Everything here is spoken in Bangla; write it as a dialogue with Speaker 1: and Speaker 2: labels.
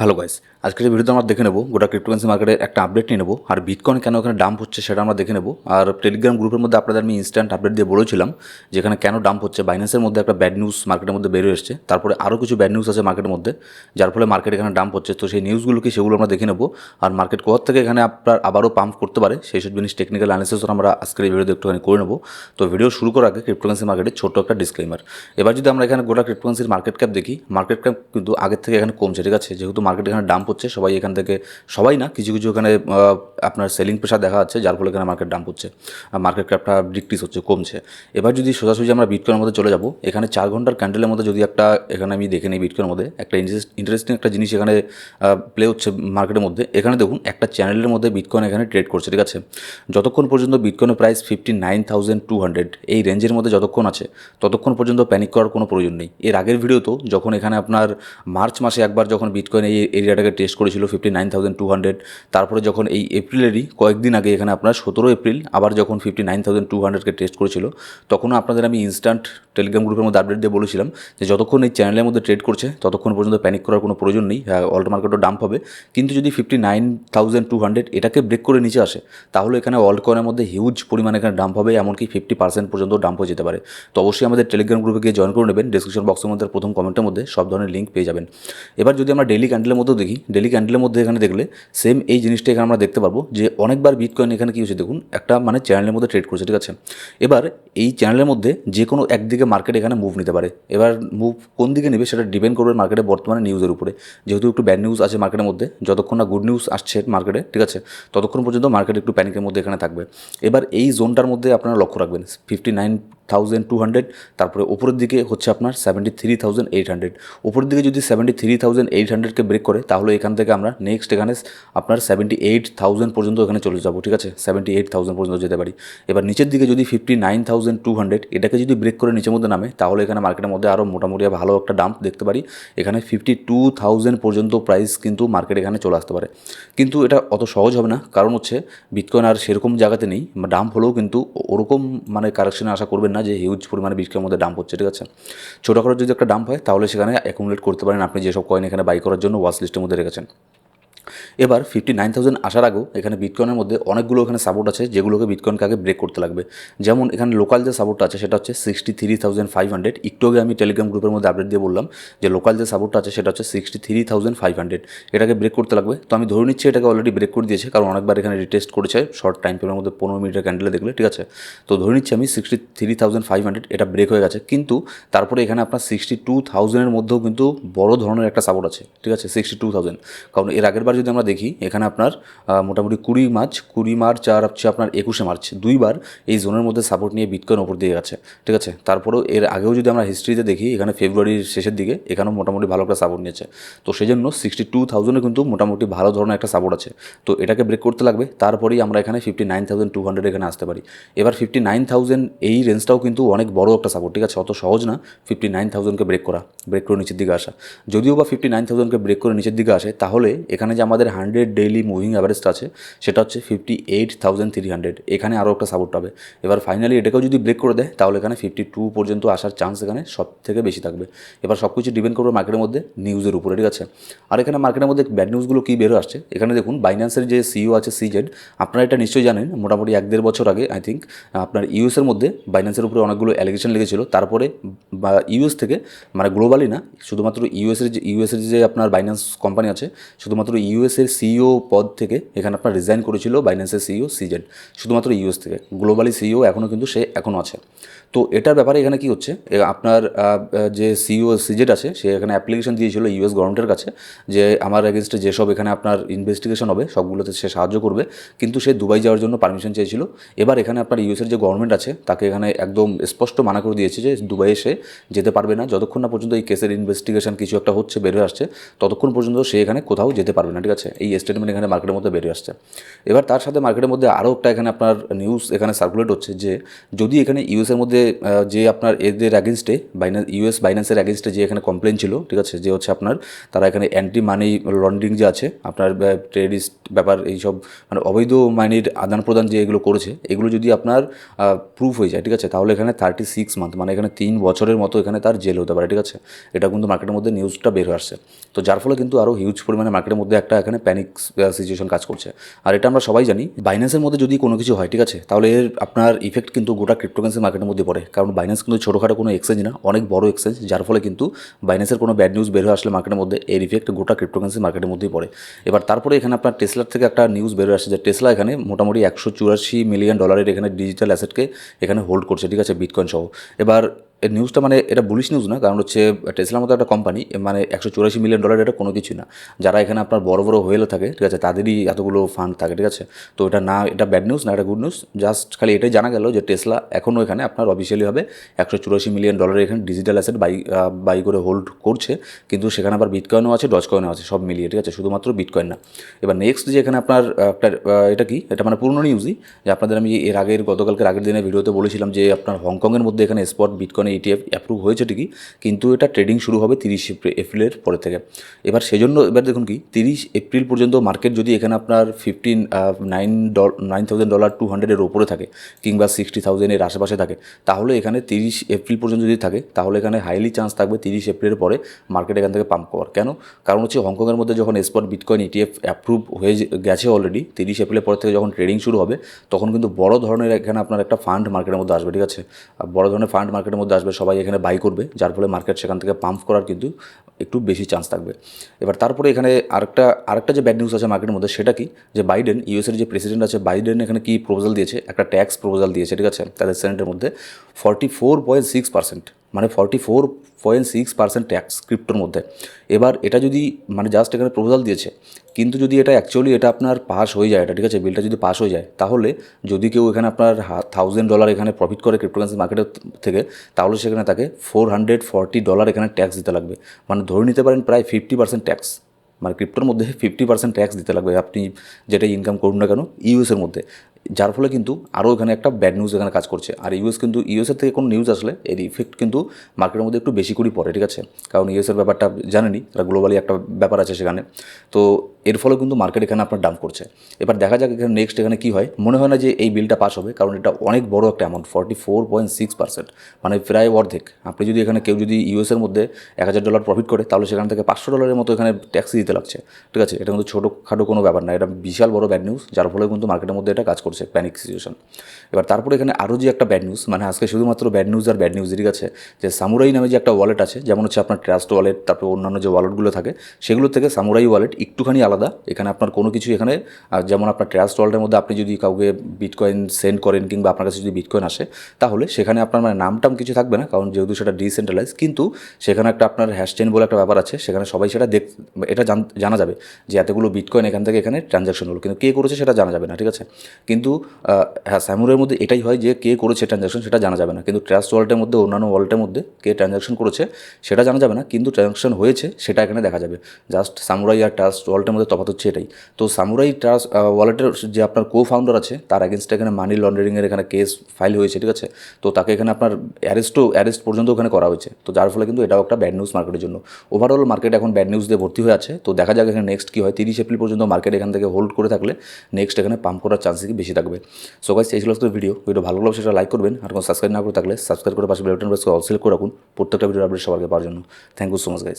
Speaker 1: হ্যালো গাইস, আজকের এই ভিডিওতে আমরা দেখে নেব গোটা ক্রিপ্টোকারেন্সি মার্কেটের একটা আপডেট নিয়ে নেব আর বিটকয়েন কেন ওখানে ডাম্প হচ্ছে সেটা আমরা দেখে নেব। আর টেলিগ্রাম গ্রুপের মধ্যে আপনাদের আমি ইনস্ট্যান্ট আপডেট দিয়ে বলেছিলাম যেখানে কেন ডাম্প হচ্ছে। বাইন্যান্সের মধ্যে একটা ব্যাড নিউজ মার্কেটের মধ্যে বেরিয়ে এসছে। তারপরে আরও কিছু ব্যাড নিউজ আছে মার্কেটের মধ্যে, যার ফলে মার্কেট এখানে ডাম্প হচ্ছে। তো সেই নিউজগুলো কি সেগুলো আমরা দেখে নেব। আর মার্কেট কোথার থেকে এখানে আপনার আবারও পাম্প করতে পারে, সেই সব জিনিস টেকনিক্যাল অ্যানালিসিসও আমরা আজকের এই ভিডিওতে একটুখানি করে নেব। তো ভিডিও শুরু করার আগে ক্রিপ্টোকারেন্সি মার্কেটের ছোট্ট একটা ডিসক্লেমার এবার যদি আমরা এখানে গোটা ক্রিপ্টোকারেন্সির মার্কেট ক্যাপ দেখি মার্কেট ক্যাপ কিন্তু আগের থেকে এখানে কমছে, ঠিক আছে? যেহেতু মার্কেট এখানে ডাম্প হচ্ছে, সবাই এখান থেকে, সবাই না, কিছু কিছু এখানে আপনার সেলিং প্রেশার দেখা যাচ্ছে, যার ফলে এখানে মার্কেট ডাম্প হচ্ছে মার্কেট ক্যাপটা ডিক্রিজ হচ্ছে, কমছে। এবার যদি সোজাসুজি আমরা বিটকয়েনের মধ্যে চলে যাব, এখানে চার ঘণ্টার ক্যান্ডেলের মধ্যে যদি একটা, এখানে আমি দেখে নিই বিটকয়েনের মধ্যে, একটা ইন্টারেস্টিং একটা জিনিস এখানে প্লে হচ্ছে মার্কেটের মধ্যে, এখানে দেখুন, একটা চ্যানেলের মধ্যে বিটকয়েন এখানে ট্রেড করছে, ঠিক আছে? যতক্ষণ পর্যন্ত বিটকয়েনের price fifty nine thousand two hundred এই রেঞ্জের মধ্যে যতক্ষণ আছে, ততক্ষণ পর্যন্ত প্যানিক করার কোনো প্রয়োজন নেই। এর আগের ভিডিওতেও যখন এখানে আপনার মার্চ মাসে একবার যখন বিটকয়েন এই এরিয়াটাকে টেস্ট করেছিল fifty nine thousand two hundred তারপরে যখন এই এপ্রিলেরই কয়েকদিন আগে এখানে আপনার সতেরো এপ্রিল, আবার যখন ফিফটি নাইন থাউজেন্ড টু হান্ড্রেডকে টেস্ট করেছিল, তখনও আপনাদের আমি ইনস্ট্যান্ট টেলিগ্রাম গ্রুপের মধ্যে আপডেট দিয়ে বলেছিলাম যে যতক্ষণ এই চ্যানেলের মধ্যে ট্রেড করছে, ততক্ষণ পর্যন্ত প্যানিক করার কোনো প্রয়োজন নেই হ্যাঁ অল্ট মার্কেটও ডাম্প হবে। কিন্তু যদি fifty nine thousand two hundred এটাকে ব্রেক করে নিচে আসে, তাহলে এখানে অল্ট কয়েনের মধ্যে হিউজ পরিমাণে এখানে ডাম্প হবে, এমনকি ফিফটি পার্সেন্ট পর্যন্ত ডাম্প হয়ে যেতে পারে। তো অবশ্যই আমাদের টেলিগ্রাম গ্রুপে গিয়ে জয়েন করে নেবেন ডিসক্রিপশন বক্সের মধ্যে প্রথম কমেন্টের মধ্যে সব ধরনের লিঙ্ক পেয়ে যাবেন। এবার যদি আমরা ডেলি ক্যান্ডেলের মধ্যেও দেখি ডেলি ক্যান্ডেলের মধ্যে এখানে দেখলে সেম এই জিনিসটা এখানে আমরা দেখতে পারব যে অনেকবার বিটকয়েন এখানে কী হচ্ছে দেখুন, একটা মানে চ্যানেলের মধ্যে ট্রেড করছে, ঠিক আছে? এবার এই চ্যানেলের মধ্যে যে কোনো একদিকে মার্কেট এখানে মুভ নিতে পারে। এবার মুভ কোন দিকে নেবে সেটা ডিপেন্ড করবে মার্কেটে বর্তমানে নিউজের উপরে। যেহেতু একটু ব্যাড নিউজ আছে মার্কেটের মধ্যে, যতক্ষণ না গুড নিউজ আসছে মার্কেটে ঠিক আছে? ততক্ষণ পর্যন্ত মার্কেট একটু প্যানিকের মধ্যে এখানে থাকবে। এবার এই জোনটার মধ্যে আপনারা লক্ষ্য রাখবেন fifty nine thousand two hundred তারপরে উপরের দিকে হচ্ছে আপনার seventy three thousand eight hundred উপরের দিকে যদি সেভেন্টি থ্রি থাউজেন্ড এইট হান্ড্রেডকে ব্রেক করে, তাহলে এখান থেকে আমরা নেক্সট এখানে আপনার সেভেন্টি এইট থাউজেন্ড পর্যন্ত এখানে চলে যাব, ঠিক আছে? সেভেন্টি এইট থাউজেন্ড পর্যন্ত যেতে পারি। এবার নিচের দিকে যদি fifty nine thousand two hundred এটাকে যদি ব্রেক করে নিচের মধ্যে নামে, তাহলে এখানে মার্কেটের মধ্যে আরও মোটামুটি ভালো একটা ডাম্প দেখতে পারি। এখানে ফিফটি টু থাউজেন্ড পর্যন্ত প্রাইস কিন্তু মার্কেট এখানে চলে আসতে পারে। কিন্তু এটা অত সহজ হবে না, কারণ হচ্ছে বিটকয়েন আর সেরকম জায়গাতে নেই ডাম্প হলেও কিন্তু ওরকম মানে কারেকশনে আশা করবেন না। যে হিউজ পরিমাণে বিটকয়েনের মধ্যে ডাম্প হচ্ছে, ঠিক আছে? ছোটো করে যদি একটা ডাম্প হয়, তাহলে সেখানে অ্যাকুমুলেট করতে পারেন আপনি যেসব কয়েন এখানে বাই করার জন্য ওয়াশ লিস্টের মধ্যে রেখেছেন। এবার ফিফটি নাইন থাউজেন্ড আসার আগেও এখানে বিটকয়েনের মধ্যে অনেকগুলো এখানে সাপোর্ট আছে, যেগুলোকে বিটকয়েনকে আগে ব্রেক করতে লাগবে। যেমন এখানে লোকাল যে সাপোর্টটা আছে, সেটা হচ্ছে sixty three thousand five hundred একটু আগে আমি টেলিগ্রাম গ্রুপের মধ্যে আপডেট দিয়ে বললাম যে লোকাল যে সাপোর্টটা আছে, সেটা হচ্ছে sixty three thousand five hundred এটাকে ব্রেক করতে লাগবে। তো আমি ধরে নিচ্ছি এটাকে অলরেডি ব্রেক করে দিয়েছে, কারণ অনেকবার এখানে রিটেস্ট করেছে শর্ট টাইম ফ্রেমের মধ্যে পনেরো মিনিটের ক্যান্ডেলে দেখলে, ঠিক আছে? তো ধরে নিচ্ছি আমি sixty three thousand five hundred এটা ব্রেক হয়ে গেছে। কিন্তু তারপরে এখানে আপনার সিক্সটি টু থাউজেন্ডের মধ্যেও কিন্তু বড় ধরনের একটা সাপোর্ট আছে, ঠিক আছে? সিক্সটি টু থাউজেন্ড কারণ এর আগের বার যদি আমরা দেখি, এখানে আপনার মোটামুটি কুড়ি মার্চ কুড়ি মার্চ আর হচ্ছে আপনার একুশে মার্চ, দুইবার এই জোনের মধ্যে সাপোর্ট নিয়ে বিটকয়েন ওপর দিয়ে গেছে, ঠিক আছে? তারপরেও এর আগেও যদি আমরা হিস্ট্রিতে দেখি, এখানে ফেব্রুয়ারির শেষের দিকে এখানেও মোটামুটি ভালো একটা সাপোর্ট নিয়েছে। তো সেই জন্য সিক্সটি টু থাউজেন্ডে কিন্তু মোটামুটি ভালো ধরনের একটা সাপোর্ট আছে। তো এটাকে ব্রেক করতে লাগবে, তারপরেই আমরা এখানে fifty nine thousand two hundred এখানে আসতে পারি। এবার ফিফটি নাইন থাউজেন্ড এই রেঞ্জটাও কিন্তু অনেক বড় একটা সাপোর্ট ঠিক আছে? অত সহজ না ফিফটি নাইন থাউজেন্ডকে ব্রেক করা ব্রেক করে নিচের দিকে আসা। যদিও বা ফিফটি নাইন থাউজেন্ডকে ব্রেক করে নিচের দিকে আসে, তাহলে এখানে যে আমাদের হান্ড্রেড ডেইলি মুভিং অ্যাভারেজটা আছে, সেটা হচ্ছে fifty eight thousand three hundred এখানে আরও একটা সাপোর্ট পাবে। এবার ফাইনালি এটাকেও যদি ব্রেক করে দেয়, তাহলে এখানে ফিফটি টু পর্যন্ত আসার চান্স এখানে সব থেকে বেশি থাকবে। এবার সব কিছু ডিপেন্ড করবে মার্কেটের মধ্যে নিউজের উপরে ঠিক আছে। আর এখানে মার্কেটের মধ্যে ব্যাড নিউজগুলো কী বেরো আসছে? এখানে দেখুন বাইন্যান্সের যে সিইও আছে সিজেড আপনারা এটা নিশ্চয়ই জানেন, মোটামুটি এক দেড় বছর আগে আই থিঙ্ক আপনার ইউএসের মধ্যে বাইন্যান্সের উপরে অনেকগুলো অ্যালিগেশন লেগেছিল। তারপরে, বা ইউএস থেকে মানে গ্লোবালি না, শুধুমাত্র ইউএসের যে ইউএসের যে আপনার বাইন্যান্স কোম্পানি আছে, শুধুমাত্র ইউএসের সিইও পদ থেকে এখানে আপনার রিজাইন করেছিল বাইন্যান্সের সিইও সিজেড শুধুমাত্র ইউএস থেকে। গ্লোবালি সিইও এখনও কিন্তু সে এখনও আছে। তো এটার ব্যাপারে এখানে কি হচ্ছে? আপনার যে সিইও সিজেড আছে, সে এখানে অ্যাপ্লিকেশন দিয়েছিল ইউএস গভর্নমেন্টের কাছে যে আমার এগেনস্টে যেসব এখানে আপনার ইনভেস্টিগেশন হবে, সবগুলোতে সে সাহায্য করবে। কিন্তু সে দুবাই যাওয়ার জন্য পারমিশন চেয়েছিল। এবার এখানে আপনার ইউএসের যে গভর্নমেন্ট আছে, তাকে এখানে একদম স্পষ্ট মানা করে দিয়েছে যে দুবাইয়ে সে যেতে পারবে না। যতক্ষণ না পর্যন্ত এই কেসের ইনভেস্টিগেশন কিছু একটা হচ্ছে বেরোয় আসছে, ততক্ষণ পর্যন্ত সে এখানে কোথাও যেতে পারবে না। ঠিক আছে? এই স্টেটমেন্ট এখানে মার্কেটের মধ্যে বেরিয়ে আসছে। এবার তার সাথে মার্কেটের মধ্যে আরও একটা এখানে আপনার নিউজ এখানে সার্কুলেট হচ্ছে যে, যদি এখানে ইউএসের মধ্যে যে আপনার এদের অ্যাগেনস্টে বাইন্যান্স ইউএস বাইন্যান্সের অ্যাগেনস্টে যে এখানে কমপ্লেন ছিল, ঠিক আছে? যে হচ্ছে আপনার, তারা এখানে অ্যান্টি মানি লন্ডারিং যে আছে, আপনার ট্রেডিস্ট ব্যাপার এইসব মানে অবৈধ মানির আদান প্রদান যে এগুলো করেছে, এগুলো যদি আপনার প্রুফ হয়ে যায়, ঠিক আছে? তাহলে এখানে থার্টি সিক্স মান্থ মানে এখানে তিন বছরের মতো এখানে তার জেল হতে পারে, ঠিক আছে? এটা কিন্তু মার্কেটের মধ্যে নিউজটা বের হয়ে আসছে। তো যার ফলে কিন্তু আরও হিউজ পরিমাণে মার্কেটের মধ্যে এখানে প্যানিক সিচুয়েশন কাজ করছে। আর এটা আমরা সবাই জানি বাইন্যান্সের মধ্যে যদি কোনো কিছু হয়, ঠিক আছে, তাহলে এর আপনার ইফেক্ট কিন্তু গোটা ক্রিপ্টোকারেন্সি মার্কেটের মধ্যে পড়ে। কারণ বাইন্যান্স কিন্তু ছোটোখাটো কোনো এক্সচেঞ্জ না, অনেক বড় এক্সচেঞ্জ যার ফলে কিন্তু বাইন্যান্সের কোনো ব্যাড নিউজ বের হয়ে আসলে মার্কেটের মধ্যে এর ইফেক্ট গোটা ক্রিপ্টোকারেন্সি মার্কেটের মধ্যেই পড়ে। এবার তারপরে এখানে আপনার টেসলার থেকে একটা নিউজ বের হয়ে আসছে যে টেসলা এখানে মোটামুটি একশো চুরাশি মিলিয়ন ডলারের এখানে ডিজিটাল অ্যাসেটকে এখানে হোল্ড করছে, ঠিক আছে বিটকয়েন সহ। এবার এই নিউজটা মানে এটা বুলিশ নিউজ না, কারণ হচ্ছে টেসলার মতো একটা কোম্পানি মানে একশো চুরাশি মিলিয়ন ডলার এটা কোনো কিছু না। যারা এখানে আপনার বড় বড় হোয়েল থাকে, ঠিক আছে, তাদেরই এতগুলো ফান্ড থাকে, ঠিক আছে। তো এটা না, এটা ব্যাড নিউজ না, এটা গুড নিউজ জাস্ট খালি এটাই জানা গেল যে টেসলা এখনও এখানে আপনার অফিসিয়ালি হবে একশো চুরাশি মিলিয়ন ডলারের এখানে ডিজিটাল অ্যাসেট বাই বাই করে হোল্ড করছে। কিন্তু সেখানে আবার বিটকয়েনও আছে ডজ কয়েনও আছে, সব মিলিয়ে, ঠিক আছে, শুধুমাত্র বিটকয়েন না। এবার নেক্সট যে এখানে আপনার একটা এটা কি? এটা মানে পুরনো নিউজই যে আপনাদের আমি এর আগের, গতকালকের আগের দিনের ভিডিওতে বলেছিলাম যে আপনার হংকংয়ের মধ্যে এখানে স্পট বিটকয়েন ইটিএফ অ্যাপ্রুভ হয়েছে ঠিকই, কিন্তু এটা ট্রেডিং শুরু হবে তিরিশ এপ্রিলের পরে থেকে। এবার সেজন্য এবার দেখুন কি, তিরিশ এপ্রিল পর্যন্ত মার্কেট যদি এখানে আপনার ফিফটিন নাইন ডল নাইন থাউজেন্ড ডলার টু হান্ড্রেডের ওপরে থাকে, কিংবা সিক্সটি থাউজেন্ডের আশেপাশে থাকে, তাহলে এখানে তিরিশ এপ্রিল পর্যন্ত যদি থাকে, তাহলে এখানে হাইলি চান্স থাকবে তিরিশ এপ্রিলের পরে মার্কেট এখান থেকে পাম্প করার। কেন? কারণ হচ্ছে হংকংয়ের মধ্যে যখন স্পট বিটকয়েন ইটিএফ অ্যাপ্রুভ হয়ে গেছে অলরেডি তিরিশ এপ্রিলের পর থেকে যখন ট্রেডিং শুরু হবে, তখন কিন্তু বড় ধরনের এখানে আপনার একটা ফান্ড মার্কেটের মধ্যে আসবে, ঠিক আছে? বড় ধরনের ফান্ড মার্কেটের মধ্যে আসবে, সবাই এখানে বাই করবে, যার ফলে মার্কেট সেখান থেকে পাম্প করার কিন্তু একটু বেশি চান্স থাকবে। এবার তারপরে এখানে আরেকটা আরেকটা যে ব্যাড নিউজ আছে মার্কেটের মধ্যে, সেটা কি? যে বাইডেন ইউএসের যে প্রেসিডেন্ট আছে বাইডেন এখানে কী প্রপোজাল দিয়েছে? একটা ট্যাক্স প্রপোজাল দিয়েছে, ঠিক আছে? তাদের সেনেটের মধ্যে forty four point six percent মানে forty four point six percent tax ক্রিপ্টোর মধ্যে। এবার এটা যদি মানে জাস্ট এখানে প্রপোজাল দিয়েছে, কিন্তু যদি এটা অ্যাকচুয়ালি এটা আপনার পাস হয়ে যায়, এটা ঠিক আছে বিলটা যদি পাস হয়ে যায়, তাহলে যদি কেউ এখানে আপনার থাউজেন্ড ডলার এখানে প্রফিট করে ক্রিপ্টোকারেন্সি মার্কেটের থেকে, তাহলে সেখানে তাকে ফোর হান্ড্রেড ফর্টি ডলার এখানে ট্যাক্স দিতে লাগবে। মানে ধরে নিতে পারেন প্রায় ফিফটি পার্সেন্ট ট্যাক্স মানে ক্রিপ্টোর মধ্যে ফিফটি পার্সেন্ট ট্যাক্স দিতে লাগবে। আপনি যেটা ইনকাম করুন না কেন ইউএসের মধ্যে। যার ফলে কিন্তু আরও এখানে একটা ব্যাড নিউজ এখানে কাজ করছে। আর ইউএস কিন্তু ইউএসের থেকে কোনো নিউজ আসলে এর ইফেক্ট কিন্তু মার্কেটের মধ্যে একটু বেশি করেই পড়ে, ঠিক আছে? কারণ ইউএসের ব্যাপারটা জানেনি তারা গ্লোবালি একটা ব্যাপার আছে সেখানে। তো এর ফলে কিন্তু মার্কেট এখানে আপনার ডাম্প করছে। এবার দেখা যাক এখানে নেক্সট এখানে কী হয়। মনে হয় না যে এই বিলটা পাস হবে, কারণ এটা অনেক বড় একটা amount forty four point six percent মানে প্রায় অর্ধেক। আপনি যদি এখানে কেউ যদি ইউএসের মধ্যে এক হাজার ডলার প্রফিট করে, তাহলে সেখান থেকে পাঁচশো ডলারের মতো এখানে ট্যাক্স দিতে লাগছে। ঠিক আছে? এটা কিন্তু ছোটোখাটো কোনো ব্যাপার না, এটা বিশাল বড় ব্যাড নিউজ যার ফলে কিন্তু মার্কেটের মধ্যে এটা কাজ করছে। প্যানিক সিচুয়েশন এবার তারপরে এখানে আরও যে একটা ব্যাড নিউজ মানে আজকে শুধুমাত্র ব্যাড নিউজ আর ব্যাড নিউজ ঠিক আছে যে সামুরাই নামে যে একটা ওয়ালেট আছে, যেমন হচ্ছে আপনার ট্রাস্ট ওয়ালেট তারপরে অন্যান্য যে ওয়ালেটগুলো থাকে সেগুলোর থেকে সামুরাই ওয়ালেট একটুখানি আলাদা। এখানে আপনার কোনো কিছু এখানে যেমন আপনার ট্রাস্ট ওয়ালেটের মধ্যে আপনি যদি কাউকে বিটকয়েন সেন্ড করেন কিংবা আপনার কাছে যদি বিটকয়েন আসে, তাহলে সেখানে আপনার মানে নাম টাম কিছু থাকবে না, কারণ যেহেতু সেটা ডিসেন্ট্রালাইজ কিন্তু সেখানে একটা আপনার হ্যাশটেন বলে একটা ব্যাপার আছে, সেখানে সবাই সেটা দেখ, এটা জান- জানা যাবে যে এতগুলো বিটকয়েন এখান থেকে এখানে ট্রানজাকশন হলো, কিন্তু কে করেছে সেটা জানা যাবে না, ঠিক আছে? কিন্তু আহ, হ্যাঁ স্যামুরের মধ্যে এটাই হয় যে কে করেছে ট্রানজাকশন সেটা জানা যাবে না। কিন্তু ট্রাস্ট ওয়ালেটের মধ্যে অন্যান্য ওয়ালেটের মধ্যে কে ট্রানজাকশন করেছে সেটা জানা যাবে না কিন্তু ট্রানজাকশন হয়েছে সেটা এখানে দেখা যাবে। জাস্ট সামুরাই আর ট্রাস্ট ওয়ালেটের মধ্যে তফাৎ হচ্ছে এটাই। তো সামুরাই ট্রাস্ট ওয়ালেটের যে আপনার কো ফাউন্ডার আছে তার অ্যাগেনস্টে এখানে মানি লন্ডারিংয়ের এখানে কেস ফাইল হয়েছে ঠিক আছে? তো তাকে এখানে আপনার অ্যারেস্টও অ্যারেস্ট পর্যন্ত ওখানে করা হয়েছে। তো যার ফলে কিন্তু এটাও একটা ব্যাড নিউজ মার্কেটের জন্য। ওভারঅল মার্কেট এখন ব্যাড নিউজ দিয়ে ভর্তি হয়ে আছে। তো দেখা যাক এখানে নেক্সট কী হয়। তিরিশ এপ্রিল পর্যন্ত মার্কেট এখান থেকে হোল্ড করে থাকলে নেক্সট এখানে পাম্প করার চান্স কি বেশি থাকবে। সো গাইস এই ছিল আজকের ভিডিও ভিডিও ভালো লাগলে সেটা লাইক করবেন। আর কোনো সাবস্ক্রাইব না করে থাকলে সাবস্ক্রাইব করে পাশে বেলটন প্রেস করে অল সিলেক্ট করে রাখুন। প্রত্যেকটা ভিডিও আপডেট সবার পাওয়ার জন্য। Thank you so much guys